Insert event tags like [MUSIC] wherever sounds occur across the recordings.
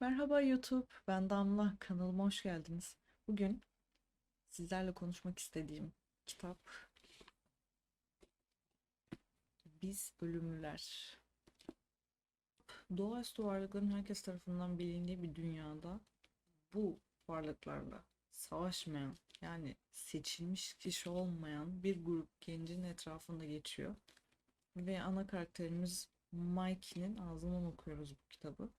Merhaba YouTube, ben Damla. Kanalıma hoş geldiniz. Bugün sizlerle konuşmak istediğim kitap Biz Ölümlüler. Doğaüstü varlıkların herkes tarafından bilindiği bir dünyada bu varlıklarla savaşmayan yani seçilmiş kişi olmayan bir grup gencin etrafında geçiyor. Ve ana karakterimiz Mikey'nin ağzından okuyoruz bu kitabı.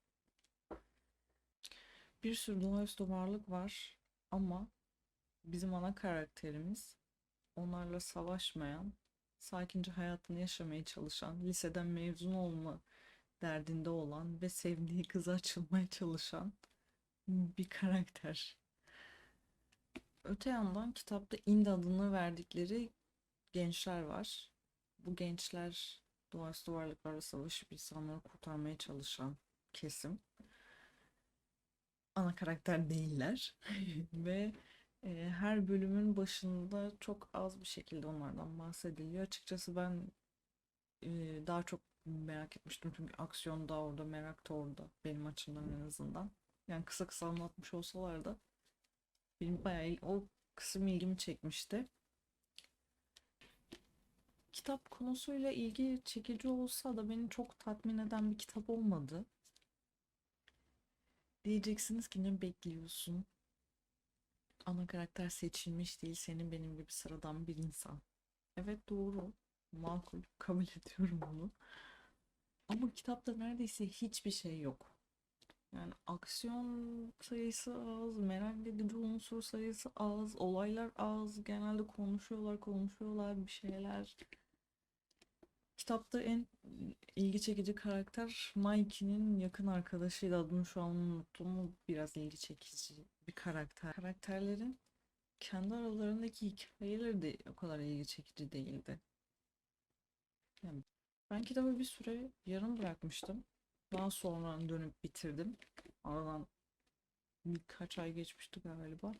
Bir sürü doğaüstü varlık var ama bizim ana karakterimiz onlarla savaşmayan, sakince hayatını yaşamaya çalışan, liseden mezun olma derdinde olan ve sevdiği kıza açılmaya çalışan bir karakter. Öte yandan kitapta Indi adını verdikleri gençler var. Bu gençler doğaüstü varlıklarla savaşıp insanları kurtarmaya çalışan kesim ana karakter değiller [LAUGHS] ve e, her bölümün başında çok az bir şekilde onlardan bahsediliyor. Açıkçası ben e, daha çok merak etmiştim çünkü aksiyon da orada, merak da orada benim açımdan en azından. Yani kısa kısa anlatmış olsalar da benim bayağı o kısım ilgimi çekmişti. Kitap konusuyla ilgi çekici olsa da beni çok tatmin eden bir kitap olmadı. Diyeceksiniz ki ne bekliyorsun? Ana karakter seçilmiş değil, senin benim gibi sıradan bir insan. Evet doğru, makul, [LAUGHS] kabul ediyorum bunu. Ama kitapta neredeyse hiçbir şey yok. Yani aksiyon sayısı az, merak edici unsur sayısı az, olaylar az. Genelde konuşuyorlar, konuşuyorlar bir şeyler. Kitapta en ilgi çekici karakter Mikey'nin yakın arkadaşıydı. Adını şu an unuttum. O Biraz ilgi çekici bir karakter. Karakterlerin kendi aralarındaki hikayeleri de o kadar ilgi çekici değildi. Yani ben kitabı bir süre yarım bırakmıştım. Daha sonra dönüp bitirdim. Aradan birkaç ay geçmişti galiba.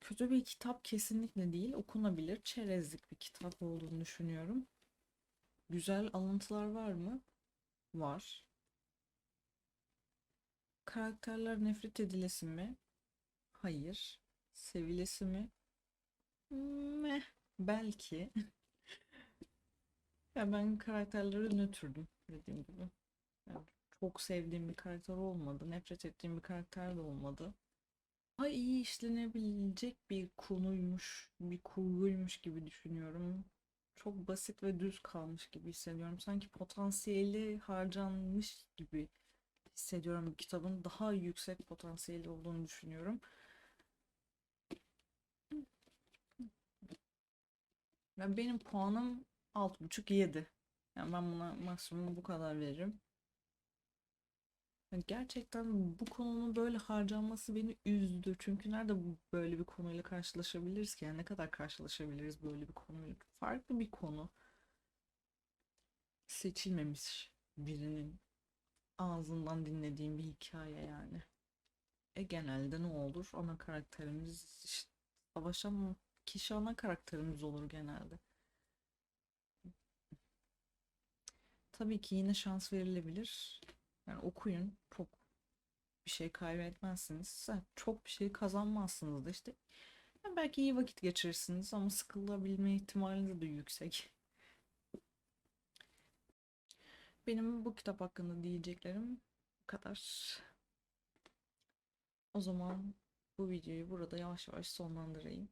Kötü bir kitap kesinlikle değil. Okunabilir, çerezlik bir kitap olduğunu düşünüyorum. Güzel alıntılar var mı? Var. Karakterler nefret edilesi mi? Hayır. Sevilesi mi? Meh. Belki. [LAUGHS] Ya ben karakterleri nötrdüm dediğim gibi. Yani çok sevdiğim bir karakter olmadı. Nefret ettiğim bir karakter de olmadı. Daha iyi işlenebilecek bir konuymuş, bir kurguymuş gibi düşünüyorum. Çok basit ve düz kalmış gibi hissediyorum. Sanki potansiyeli harcanmış gibi hissediyorum. Bu kitabın daha yüksek potansiyeli olduğunu düşünüyorum. Ve benim puanım 6.5-7. Yani ben buna maksimum bu kadar veririm. Yani gerçekten bu konunun böyle harcanması beni üzdü. Çünkü nerede böyle bir konuyla karşılaşabiliriz ki? Yani ne kadar karşılaşabiliriz böyle bir konuyla? Farklı bir konu. Seçilmemiş birinin ağzından dinlediğim bir hikaye yani. E genelde ne olur? Ana karakterimiz işte savaşan kişi ana karakterimiz olur genelde. Tabii ki yine şans verilebilir. Yani okuyun. Çok bir şey kaybetmezsiniz. Çok bir şey kazanmazsınız da işte. Yani belki iyi vakit geçirirsiniz ama sıkılabilme ihtimaliniz de yüksek. Benim bu kitap hakkında diyeceklerim bu kadar. O zaman bu videoyu burada yavaş yavaş sonlandırayım.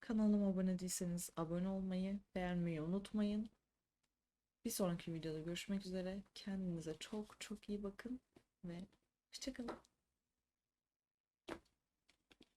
Kanalıma abone değilseniz abone olmayı, beğenmeyi unutmayın. Bir sonraki videoda görüşmek üzere. Kendinize çok çok iyi bakın ve hoşçakalın.